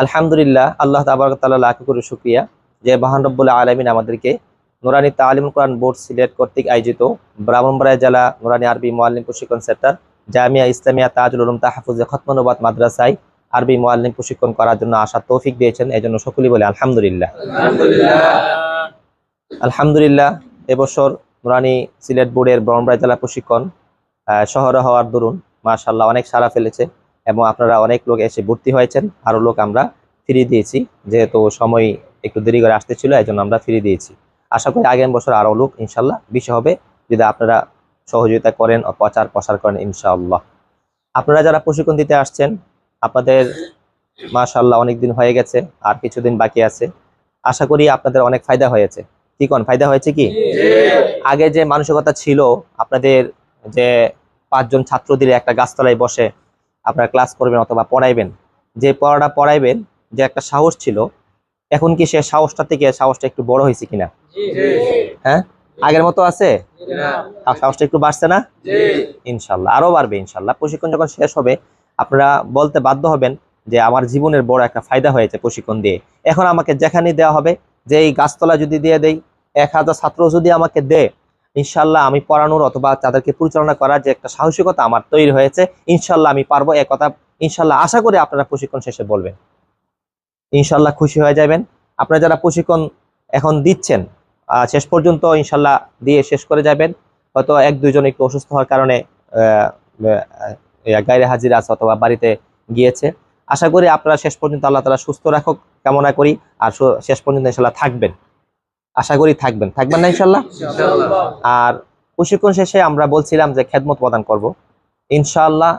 আলহামদুলিল্লাহ আল্লাহ তাবারকাল্লাহ লাখ করে শুক্রিয়া যে মহান রব্বুল্লাহ আলমিন আমাদেরকে নুরানি তালিম কোরআন বোর্ড সিলেট কর্তৃক আয়োজিত ব্রাহ্মণবাড়িয়া জেলা নুরানি আরবি মোয়াল্লিম প্রশিক্ষণ সেন্টার জামিয়া ইসলামিয়া তাজুল উলুম তাহাফুজে খতমানুবাদ মাদ্রাসায় আরবি মোয়াল্লিম প্রশিক্ষণ করার জন্য আসা তৌফিক দিয়েছেন। এই জন্য সকলেই বলে আলহামদুলিল্লাহ। আলহামদুলিল্লাহ। এবছর নুরানি সিলেট বোর্ডের ব্রহ্মবাড়িয়া জেলা প্রশিক্ষণ শহরে হওয়ার দরুন মাশাল্লাহ অনেক সারা ফেলেছে। এবং আপনারা অনেক লোক এসে ভর্তি হয়েছেন। আরও লোক আমরা ফিরিয়ে দিয়েছি। যেহেতু সময় একটু দেরি করে আসতে ছিল এই আমরা ফিরিয়ে দিয়েছি। আশা করি আগামী বছর আরও লোক ইনশাল্লাহ বেশি হবে। যদি আপনারা সহযোগিতা করেন ও প্রচার প্রসার করেন, ইনশাআল্লাহ। আপনারা যারা প্রশিক্ষণ দিতে আসছেন, আপনাদের মাশাল্লাহ অনেক দিন হয়ে গেছে, আর কিছুদিন বাকি আছে। আশা করি আপনাদের অনেক ফায়দা হয়েছে। কি কোন, ফায়দা হয়েছে কি? আগে যে মানসিকতা ছিল, আপনাদের যে পাঁচজন ছাত্র দিলে একটা গাছতলায় বসে আপনারা ক্লাস করবেন অথবা পড়াইবেন। যে পড়াটা পড়াইবেন যে একটা সাহস ছিল এখন কি সে সাহসটা থেকে সাহসটা একটু বড় হয়েছে কিনা? হ্যাঁ? আগের মতো আছে? সাহসটা একটু বাড়ছে না? ইনশাল্লাহ আরও বাড়বে ইনশাল্লাহ। প্রশিক্ষণ যখন শেষ হবে আপনারা বলতে বাধ্য হবেন যে আমার জীবনের বড় একটা ফায়দা হয়েছে প্রশিক্ষণ দিয়ে। এখন আমাকে যেখানে দেওয়া হবে যে এই গাছতলা যদি দিয়ে দেই এক হাজার ছাত্র যদি আমাকে দেয় ইনশাল্লাহ আমি পড়ানোর অথবা তাদেরকে পরিচালনা করার যে একটা সাহসিকতা আমার তৈরি হয়েছে, ইনশাল্লাহ আমি পারব এ কথা, ইনশাল্লাহ আশা করি আপনারা প্রশিক্ষণ শেষে বলবেন। ইনশাল্লাহ খুশি হয়ে যাবেন। আপনারা যারা প্রশিক্ষণ এখন দিচ্ছেন শেষ পর্যন্ত ইনশাল্লাহ দিয়ে শেষ করে যাবেন। হয়তো এক দুইজন একটু অসুস্থ হওয়ার কারণে গাইরে হাজির আছে অথবা বাড়িতে গিয়েছে। আশা করি আপনারা শেষ পর্যন্ত আল্লাহ তালা সুস্থ রাখুক, কামনা করি, আর শেষ পর্যন্ত ইনশাল্লাহ থাকবেন। আশা করি থাকবেন। থাকবেন না ইনশাল্লাহ? আর প্রশিক্ষণ শেষে আমরা বলছিলাম যে খেদমত প্রদান করব। ইনশাল্লাহ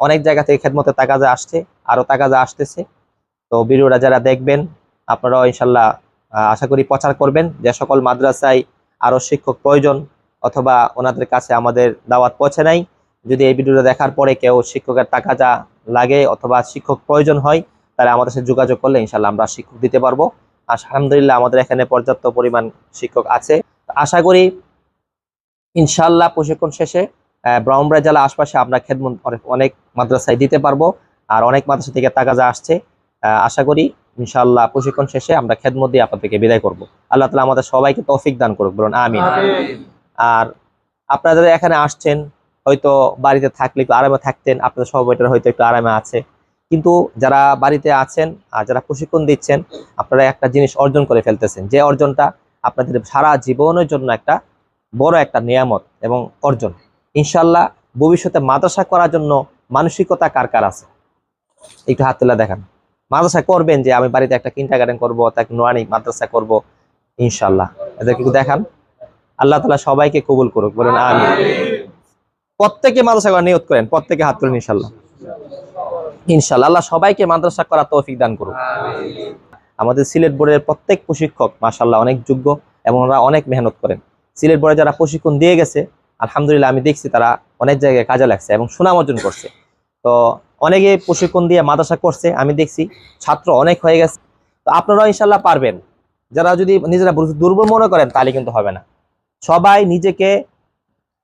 অনেক জায়গা থেকে খেদমতের তাকাজা আসছে আরও তাকাজা আসতেছে। তো ভিডিওটা যারা দেখবেন আপনারাও ইনশাল্লাহ আশা করি প্রচার করবেন যে সকল মাদ্রাসায় আরও শিক্ষক প্রয়োজন অথবা ওনাদের কাছে আমাদের দাওয়াত পৌঁছে নাই। যদি এই ভিডিওটা দেখার পরে কেউ শিক্ষকের তাকাজা লাগে অথবা শিক্ষক প্রয়োজন হয় তাহলে আমাদের সাথে যোগাযোগ করলে ইনশাল্লাহ আমরা শিক্ষক দিতে পারব। আলহামদুলিল্লাহ আমাদের এখানে পর্যাপ্ত পরিমাণ শিক্ষক আছে। আশা করি ইনশাল্লাহ প্রশিক্ষণ শেষে আহ, ব্রাহ্মণবাড়িয়া জেলা আশপাশে আমরা খেদমত অনেক- মাদ্রাসায় দিতে পারব আর অনেক মাদ্রাসা থেকে তাকাজা আসছে। আশা করি ইনশাল্লাহ প্রশিক্ষণ শেষে আমরা খেদমত দিয়ে আপনাদেরকে বিদায় করব। আল্লাহ তালা আমাদের সবাইকে তৌফিক দান করুক বলুন আমিন। আর আপনারা যারা এখানে আসছেন হয়তো বাড়িতে থাকলে একটু আরামে থাকতেন আপনাদের সবাইটার হয়তো একটু আরামে আছে। কিন্তু যারা বাড়িতে আছেন আর যারা প্রশিক্ষণ দিচ্ছেন, আপনারা একটা জিনিস অর্জন করে ফেলতেছেন। যে অর্জনটা আপনাদের সারা জীবনের জন্য একটা বড় একটা নিয়ামত এবং অর্জন। ইনশাল্লাহ ভবিষ্যতে মাদ্রাসা করার জন্য মানসিকতা কার কার আছে? একটু হাত তুলে দেখান। মাদ্রাসা করবেন যে, আমি বাড়িতে একটা কিন্টার গার্ডেন করব তাকে নোয়ানি মাদ্রাসা করব ইনশাল্লাহ এদেরকে দেখান। আল্লাহ তালা সবাইকে কবুল করুক, বলেন আমি প্রত্যেকে মাদ্রাসা করার নিয়ত করেন, প্রত্যেকে হাত তুলেন ইনশাল্লাহ ইনশাল্লাহ আল্লাহ সবাইকে মাদ্রাসা করার তৌফিক দান করুক। আমাদের সিলেট বোর্ডের প্রত্যেক প্রশিক্ষক মাশাল্লাহ অনেক যোগ্য এবং ওরা অনেক মেহনত করেন। সিলেট বোর্ডে যারা প্রশিক্ষণ দিয়ে গেছে আলহামদুলিল্লাহ আমি দেখছি তারা অনেক জায়গায় কাজে লাগছে এবং সুনাম অর্জন করছে। তো অনেকে প্রশিক্ষণ দিয়ে মাদ্রাসা করছে আমি দেখছি ছাত্র অনেক হয়ে গেছে। তো আপনারাও ইনশাল্লাহ পারবেন। যারা যদি নিজেরা দুর্বল মনে করেন তাহলে কিন্তু হবে না। সবাই নিজেকে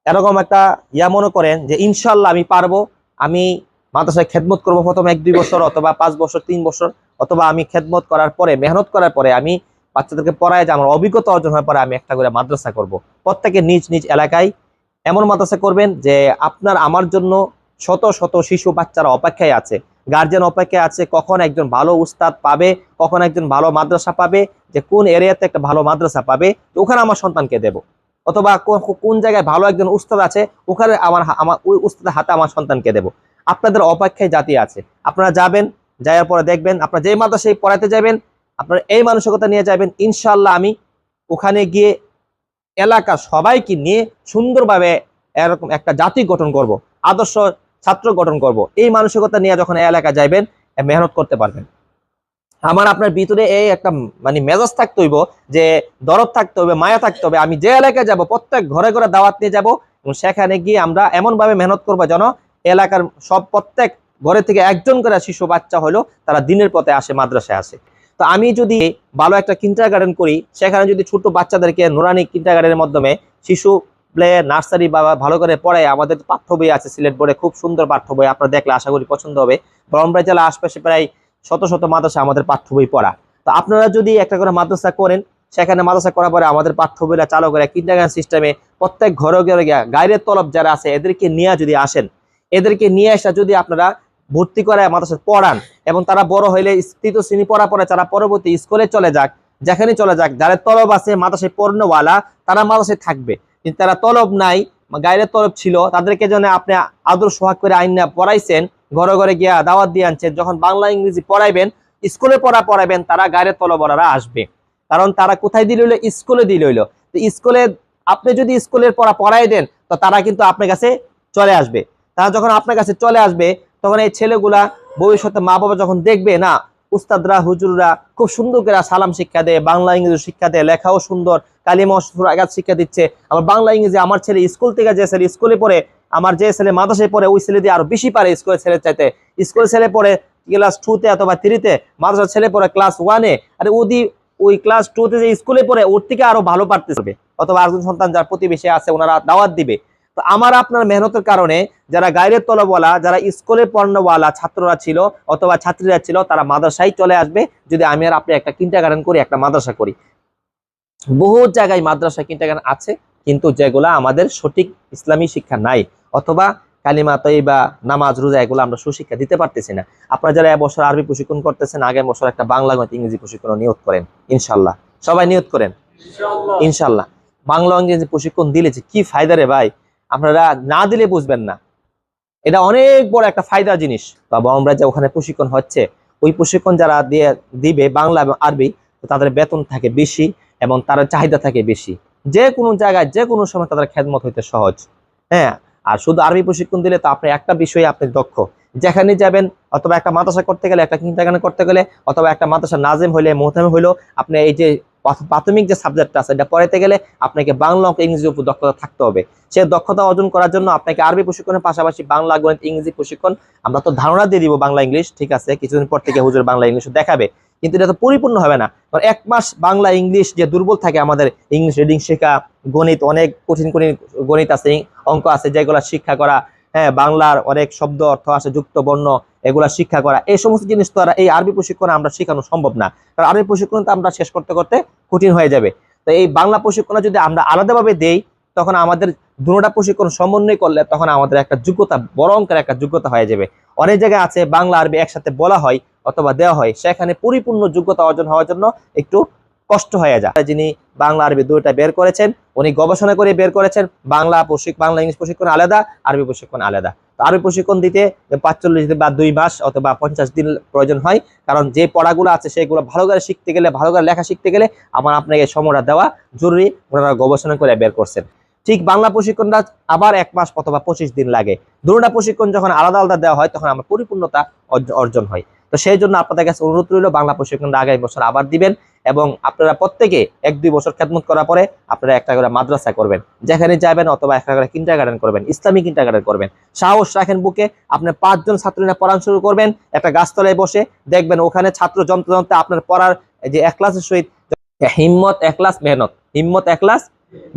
এরকম একটা ইয়া মনে করেন যে ইনশাল্লাহ আমি পারব আমি মাদ্রাসায় খেদমত করব প্রথম এক, দুই বছর অথবা পাঁচ বছর, তিন বছর, অথবা আমি খেদমত করার পরে, মেহনত করার পরে আমি বাচ্চাদেরকে পড়ায় যে আমার অভিজ্ঞতা অর্জন হওয়ার পরে আমি একটা করে মাদ্রাসা করব। প্রত্যেকে নিজ নিজ এলাকায় এমন মাদ্রাসা করবেন যে আপনার আমার জন্য শত শত শিশু বাচ্চারা অপেক্ষায় আছে। গার্জেন অপেক্ষায় আছে, কখন একজন ভালো উস্তাদ পাবে, কখন একজন ভালো মাদ্রাসা পাবে, যে কোন এরিয়াতে একটা ভালো মাদ্রাসা পাবে, তো ওখানে আমার সন্তানকে দেব। অথবা কোন জায়গায় ভালো একজন উস্তাদ আছে, ওখানে আমার আমার ওই উস্তাদের হাতে আমার সন্তানকে দেব। আপনাদের অপেক্ষায় জাতি আছে আপনারা যাবেন, যাওয়ার পরে দেখবেন, আপনারা যে মাদ্রাসায় পড়াতে যাবেন, আপনারা এই মানসিকতা নিয়ে যাবেন ইনশাল্লাহ আমি ওখানে গিয়ে এলাকা সবাইকে নিয়ে সুন্দরভাবে এরকম একটা জাতি গঠন করব। আদর্শ ছাত্র গঠন করব। এই মানসিকতা নিয়ে যখন এই এলাকা যাইবেন মেহনত করতে পারবেন আমার আপনার ভিতরে এই একটা মানে মেজাজ থাকতে হইব যে দরদ থাকতে হবে, মায়া থাকতে হবে আমি যে এলাকায় যাব, প্রত্যেক ঘরে ঘরে দাওয়াত নিয়ে যাব এবং সেখানে গিয়ে আমরা এমন ভাবে মেহনত করব যেন এলাকার সব প্রত্যেক ঘরে থেকে একজন করে শিশু বাচ্চা হলো, তারা দিনের পথে আসে, মাদ্রাসায় আসে। তো আমি যদি ভালো একটা কিন্টার গার্ডেন করি, সেখানে যদি ছোট বাচ্চাদেরকে নুরানি কিন্টার গার্ডেনের মাধ্যমে শিশু প্লে নার্সারি বা ভালো করে পড়ায়, আমাদের পাঠ্য বই আছে, সিলেট বোর্ডে খুব সুন্দর পাঠ্য বই, আপনারা দেখলে আশা করি পছন্দ হবে। ব্রহ্মপুর জেলা আশপাশে প্রায় শত শত মাদ্রাসা আমাদের পাঠ্য বই পড়া। তো আপনারা যদি একটা করে মাদ্রাসা করেন, সেখানে মাদ্রাসা করার পরে আমাদের পাঠ্য বইটা চালু করে কিন্ডারগার্ডেন সিস্টেমে প্রত্যেক ঘরে ঘরে গাইরের তলব যারা আছে, এদেরকে নিয়ে যদি আসেন এদেরকে নিয়ে আসা যদি আপনারা ভর্তি করায় মাদ্রাসা পড়ান এবং তারা বড় হইলে তৃতীয় শ্রেণি পড়া পরে তারা পরবর্তী স্কুলে চলে যাক, যেখানে চলে যাক যারা তলব আছে মাদ্রাসায় পড়নওয়ালা, তারা মাদ্রাসায় থাকবে। কিন্তু তারা তলব নাই গাইরের তলব ছিল, তাদেরকে যেন আপনি আদর সোহাগ করে আইন পড়াইছেন, ঘরে ঘরে গিয়া দাওয়াত দিয়ে আনছেন, যখন বাংলা, ইংরেজি পড়াইবেন, স্কুলে পড়া পড়াবেন তারা গাইরের তলবরারা আসবে। কারণ তারা কোথায় দিল হইল? স্কুলে দিল হইল। তো স্কুলে, আপনি যদি স্কুলের পড়া পড়াই দেন, তো তারা কিন্তু আপনার কাছে চলে আসবে। তারা যখন আপনার কাছে চলে আসবে, তখন এই ছেলেগুলা ভবিষ্যতে মা বাবা যখন দেখবে, না, উস্তাদরা, হুজুররা খুব সুন্দর করে সালাম শিক্ষা দেয়, বাংলা ইংরেজি শিক্ষা দেয়, লেখাও সুন্দর, কালিমা আগাত শিক্ষা দিচ্ছে। আমার বাংলা ইংরেজি আমার ছেলে স্কুল থেকে যে ছেলে স্কুলে পড়ে, আমার যে ছেলে মাদ্রাসায় পড়ে, ওই ছেলে দিয়ে আরও বেশি পারে স্কুলের ছেলে চাইতে। স্কুলের ছেলে পড়ে ক্লাস টুতে অথবা থ্রিতে মাদ্রাসার ছেলে পড়ে ক্লাস ওয়ানে আরে ওদি ওই ক্লাস টুতে যে স্কুলে পড়ে, ওর থেকে আরও ভালো পারতে হবে অথবা আরেকজন সন্তান যার প্রতিবেশী আছে, ওনারা দাওয়াত দিবে। তো আমার আপনার মেহনতের কারণে যারা গাইরের তলবওয়ালা যারা স্কুলে পড়ানোওয়ালা ছাত্ররা ছিল অথবা ছাত্রীরা ছিল তারা মাদ্রাসায় চলে আসবে। যদি আমি আর আপনি একটা কিন্টা গার্ডেন করি একটা মাদ্রাসা করি। বহু জায়গায় মাদ্রাসা কিন্টা গার্ডেন আছে কিন্তু যেগুলা আমাদের সঠিক ইসলামী শিক্ষা নাই। অথবা কালিমা তৈবা নামাজ রোজা এগুলো আমরা সুশিক্ষা দিতে পারতেছি না। আপনারা যারা এবছর আরবি প্রশিক্ষণ করতেছেন আগামী বছর একটা বাংলা গণিত ইংরেজি প্রশিক্ষণ নিয়োগ করেন ইনশাল্লাহ সবাই নিয়োগ করেন? ইনশাল্লাহ বাংলা ইংরেজি প্রশিক্ষণ দিলে যে কি ফায়দা রে ভাই? আপনারা না দিলে বুঝবেন না। এটা অনেক বড় একটা ফায়দা জিনিস। বা আমরা যে ওখানে প্রশিক্ষণ হচ্ছে, ওই প্রশিক্ষণ যারা দিয়ে, দিবে বাংলা এবং আরবি তাদের বেতন থাকে বেশি এবং তার চাহিদা থাকে বেশি। যে কোনো জায়গায়, যে কোনো সময় তাদের খেদমত হইতে সহজ। হ্যাঁ আর শুধু আরবি প্রশিক্ষণ দিলে তো আপনি একটা বিষয়ে আপনি দক্ষ। যেখানে যাবেন, অথবা একটা মাদ্রাসা করতে গেলে, একটা চিন্তাগান করতে গেলে, অথবা একটা মাদ্রাসা নাজেম হইলে মোহতাম হইল আপনি এই যে প্রাথমিক যে সাবজেক্টটা আছে, এটা পড়াইতে গেলে আপনাকে বাংলা অঙ্ক ইংরেজির উপর দক্ষতা থাকতে হবে। সে দক্ষতা অর্জন করার জন্য আপনাকে আরবি প্রশিক্ষণের পাশাপাশি বাংলা, গণিত, ইংরেজি প্রশিক্ষণ আমরা তো ধারণা দিয়ে দিব বাংলা, ইংলিশ, ঠিক আছে? কিছুদিন পর থেকে হুজুর বাংলা ইংলিশ দেখাবে। কিন্তু এটা তো পরিপূর্ণ হবে না। কারণ এক মাস বাংলা, ইংলিশ যে দুর্বল থাকে আমাদের ইংলিশ, রিডিং শেখা, গণিত, অনেক কঠিন কঠিন গণিত আছে, অঙ্ক আছে, যেগুলো শিক্ষা করা হ্যাঁ বাংলার অনেক শব্দ, অর্থ আছে, যুক্ত, বর্ণ, এগুলা শিক্ষা করা, এই সমস্ত জিনিস তো আর এই আরবি প্রশিক্ষণে আমরা শেখানো সম্ভব না। কারণ আরবি প্রশিক্ষণ তো আমরা শেষ করতে করতে কঠিন হয়ে যাবে। তো এই বাংলা প্রশিক্ষণে যদি আমরা আলাদাভাবে দেই, তখন আমাদের দুটা প্রশিক্ষণ সমন্বয় করলে তখন আমাদের একটা যোগ্যতা, বড় অঙ্কের একটা যোগ্যতা হয়ে যাবে। অনেক জায়গায় আছে বাংলা, আরবি একসাথে বলা হয় অথবা দেওয়া হয়। সেখানে পরিপূর্ণ যোগ্যতা অর্জন হওয়ার জন্য একটু কষ্ট হয়ে যায়। যিনি বাংলা, আরবি দুইটা বের করেছেন, উনি গবেষণা করে বের করেছেন, বাংলা প্রশিক্ষণ বাংলা ইংলিশ প্রশিক্ষণ আলাদা, আরবি প্রশিক্ষণ আলাদা। আরবি প্রশিক্ষণ দিতে পাঁচচল্লিশ দিন বা দুই মাস অথবা পঞ্চাশ দিন প্রয়োজন হয়, কারণ যে পড়াগুলো আছে সেগুলো ভালো করে শিখতে গেলে, ভালো করে লেখা শিখতে গেলে আমার আপনাকে সময়টা দেওয়া জরুরি, ওনারা গবেষণা করে বের করছেন। ঠিক বাংলা প্রশিক্ষণটা আবার এক মাস অথবা পঁচিশ দিন লাগে। দুটা প্রশিক্ষণ যখন আলাদা আলাদা দেওয়া হয়, তখন আমার পরিপূর্ণতা অর্জ- অর্জন হয়। তো সেই জন্য আপনাদের কাছে অনুরোধ রইল, বাংলা প্রশিক্ষণটা আগামী বছর আবার দিবেন এবং আপনারা প্রত্যেকে এক দুই বছর খেদমত করার পরে আপনারা একটা করে মাদ্রাসা করবেন। যেখানে যাবেন অথবা একটা করে কিন্টার গার্ডেন করবেন ইসলামিক কিন্টার গার্ডেন করবেন। সাহস রাখেন বুকে, আপনি পাঁচজন ছাত্রীরা পড়ান শুরু করবেন, একটা গাছতলায় বসে দেখবেন ওখানে ছাত্র যন্ত্র যন্ত্র আপনার পড়ার যে একলাসের সহিত, হিম্মত একলাস মেহনত, হিম্মত একলাস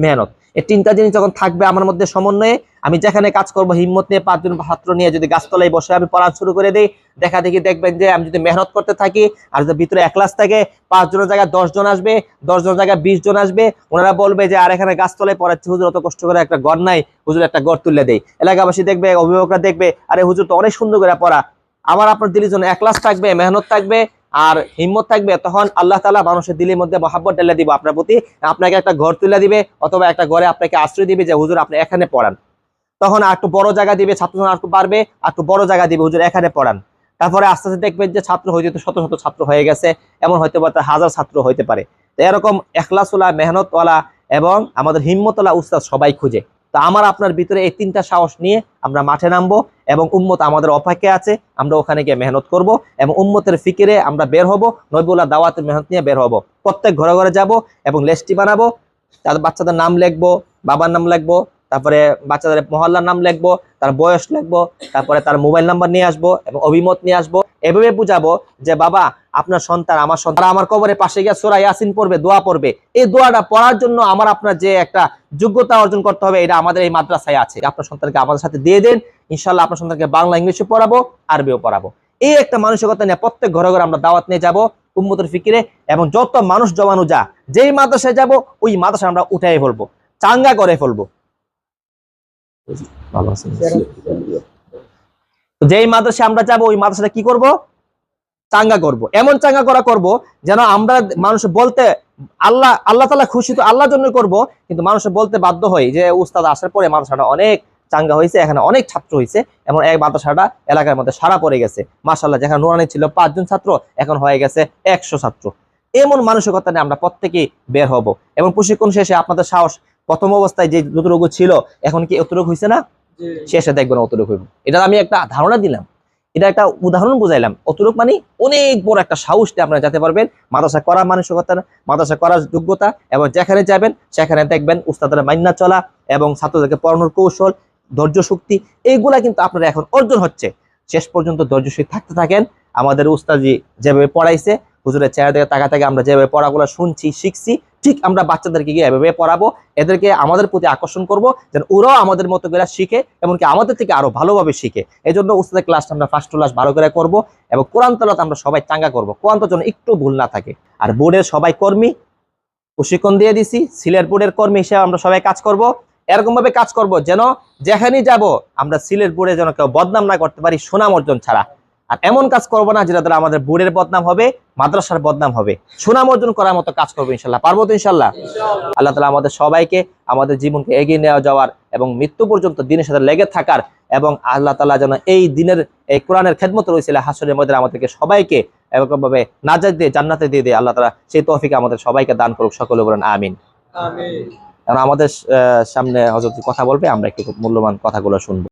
মেহনত। এই তিনটা জিনিস যখন থাকবে আমার মধ্যে সমন্বয়ে, আমি যেখানে কাজ করব, হিম্মত নিয়ে পাঁচজন ছাত্র নিয়ে যদি গাছতলায় বসে আমি পড়া শুরু করে দিই, দেখা দেখি দেখবেন যে আমি যদি মেহনত করতে থাকি আর যদি ভিতরে একলাস থাকে পাঁচজনের জায়গায় দশজন আসবে দশজনের জায়গায় বিশ জন আসবে, ওনারা বলবে যে, আর এখানে গাছতলায় পড়াচ্ছে, হুজুর, অত কষ্ট করে একটা গড় নাই, হুজুর, একটা গড় তুলে দেয় এলাকাবাসী দেখবে, অভিভাবকরা দেখবে, আরে হুজুর, তো অনেক সুন্দর করে পড়া। আমার আপনার দিলের জন্য একলাস থাকবে, মেহনত থাকবে আর হিম্মত থাকবে তখন আল্লাহ তালা মানুষের দিলের মধ্যে মহাব্বত ঢেলে দিব আপনার প্রতি, আপনাকে একটা ঘর তুলে দিবে অথবা একটা ঘরে আপনাকে আশ্রয় দিবে যে, হুজুর, আপনি এখানে পড়ান। তখন আর একটু বড় জায়গা দিবে, ছাত্র আর একটু বাড়বে, আর একটু বড় জায়গা দিবে, হুজুর, এখানে পড়ান। তারপরে আস্তে আস্তে দেখবেন যে, ছাত্র হয়তো শত শত ছাত্র হয়ে গেছে, এমন হয়তো বা হাজার ছাত্র হইতে পারে। তো এরকম এখলাসওয়ালা, মেহনতওয়ালা এবং আমাদের হিম্মতওয়ালা উস্তাদ সবাই খুঁজে। তো আমার আপনার ভিতরে এই তিনটা সাহস নিয়ে আমরা মাঠে নামবো এবং উম্মত আমাদের অপেক্ষায় আছে, আমরা ওখানে গিয়ে মেহনত করব এবং উম্মতের ফিকিরে আমরা বের হব নবীলা দাওয়াতের মেহনত নিয়ে বের হব। প্রত্যেক ঘরে ঘরে যাব এবং লেস্টি বানাবো তাদের বাচ্চাদের নাম লিখব, বাবার নাম লিখব তারপরে বাচ্চাদের মহল্লার নাম লিখব, তার বয়স লিখব, তারপরে তার মোবাইল নাম্বার নিয়ে আসব এবং অভিমত নিয়ে আসব। এভাবে বুঝাবো যে, বাবা, আপনার সন্তান, আমার সন্তান আমার কবরের পাশে গিয়ে সোরা ইয়াসিন পড়বে, দোয়া পড়বে। এই দোয়াটা পড়ার জন্য আমার আপনার যে একটা যোগ্যতা অর্জন করতে হবে, এটা আমাদের এই মাদ্রাসায় আছে। আপনার সন্তানকে আমাদের সাথে দিয়ে দেন ইনশাল্লাহ আপনার সন্তানকে বাংলা, ইংলিশে পড়াবো, আরবিও পড়াবো। এই একটা মানসিকতা নিয়ে প্রত্যেক ঘরে ঘরে আমরা দাওয়াত নিয়ে যাব উম্মতের ফিকিরে এবং যত মানুষ জমানো যা, যেই মাদ্রাসায় যাব, ওই মাদ্রাসা আমরা উঠাই ফেলব, চাঙ্গা করে ফেলব। যেই মাদ্রাসা আমরা যাব ওই মাদ্রাসাটা কি করব? চাঙ্গা করব। এমন চাঙ্গা করা করব যেন আমরা মানুষ বলতে আল্লাহ আল্লাহ তালা খুশি তো আল্লাহর জন্য করব কিন্তু মানুষ বলতে বাধ্য হয় যে উস্তাদ আসার পরে মাদ্রাসাটা অনেক চাঙ্গা হয়েছে এখানে অনেক ছাত্র হয়েছে এবং এই মাদ্রাসাটা এলাকার মধ্যে সারা পড়ে গেছে। মাসাল্লাহ যেখানে নুরানি ছিল পাঁচজন ছাত্র এখন হয়ে গেছে একশো ছাত্র। এমন মানসিকতা নিয়ে আমরা প্রত্যেকেই বের হব। এবং প্রশিক্ষণ শেষে আপনাদের সাহস প্রথম অবস্থায় যে যতটুকু ছিল এখন কি অতটুকু হয়েছে না? শেষে দেখবেন অতটুকু হইব। এটা আমি একটা ধারণা দিলাম। এটা একটা উদাহরণ বুঝাইলাম। অতটুক মানে অনেক বড় একটা সাহস দিয়ে আপনারা যেতে পারবেন মাদ্রাসা করার মানসিকতা মাদ্রাসা করার যোগ্যতা এবং যেখানে যাবেন সেখানে দেখবেন উস্তাদের মান্না চলা এবং ছাত্রদেরকে পড়ানোর কৌশল ধৈর্য শক্তি এইগুলা কিন্তু আপনারা এখন অর্জন হচ্ছে। শেষ পর্যন্ত ধৈর্যশীল থাকতে থাকেন। আমাদের উস্তাদি যেভাবে পড়াইছে হুজুরের চেহারা দিকে তাকা থেকে আমরা যেভাবে পড়াগুলো শুনছি, শিখছি, ঠিক আমরা বাচ্চাদেরকে গিয়ে এভাবে পড়াবো, এদেরকে আমাদের প্রতি আকর্ষণ করব, যেন ওরাও আমাদের মতো করে শিখে, এমনকি আমাদের থেকে আরও ভালোভাবে শিখে। এই জন্য উস্তাদের ক্লাসটা আমরা ফার্স্ট ক্লাস ভালো করে করব এবং কোরআন আমরা সবাই চাঙ্গা করব। কোরআন যেন একটু ভুল না থাকে। আর বোর্ডের সবাই কর্মী, প্রশিক্ষণ দিয়ে দিছি, সিলেট বোর্ডের কর্মী হিসেবে আমরা সবাই কাজ করব। এরকম ভাবে কাজ করব যেন যেখানেই যাব, আমরা সিলেট বোর্ডে যেন কেউ বদনাম না করতে পারি, সুনাম অর্জন ছাড়া। আর এমন কাজ করব না যেটা দ্বারা আমাদের বোর্ডের বদনাম হবে মাদ্রাসার বদনাম হবে। সুনাম অর্জন করার মতো কাজ করব ইনশাল্লাহ। পারব তো ইনশাল্লাহ? আল্লাহ তালা আমাদের সবাইকে আমাদের জীবনকে এগিয়ে নেওয়া যাওয়ার এবং মৃত্যু পর্যন্ত দিনের সাথে লেগে থাকার এবং আল্লাহ তালা যেন এই দিনের এই কোরআনের খেদমত রয়েছিল হাসরের মধ্যে আমাদেরকে সবাইকে এরকম ভাবে নাজাদ দিয়ে জান্নাতে দিয়ে দিয়ে। আল্লাহ তালা সেই তৌফিক আমাদের সবাইকে দান করুক সকলে বলেন আমিন। কারণ আমাদের আহ, সামনে হজরত কথা বলবে আমরা একটু মূল্যবান কথাগুলো শুনব।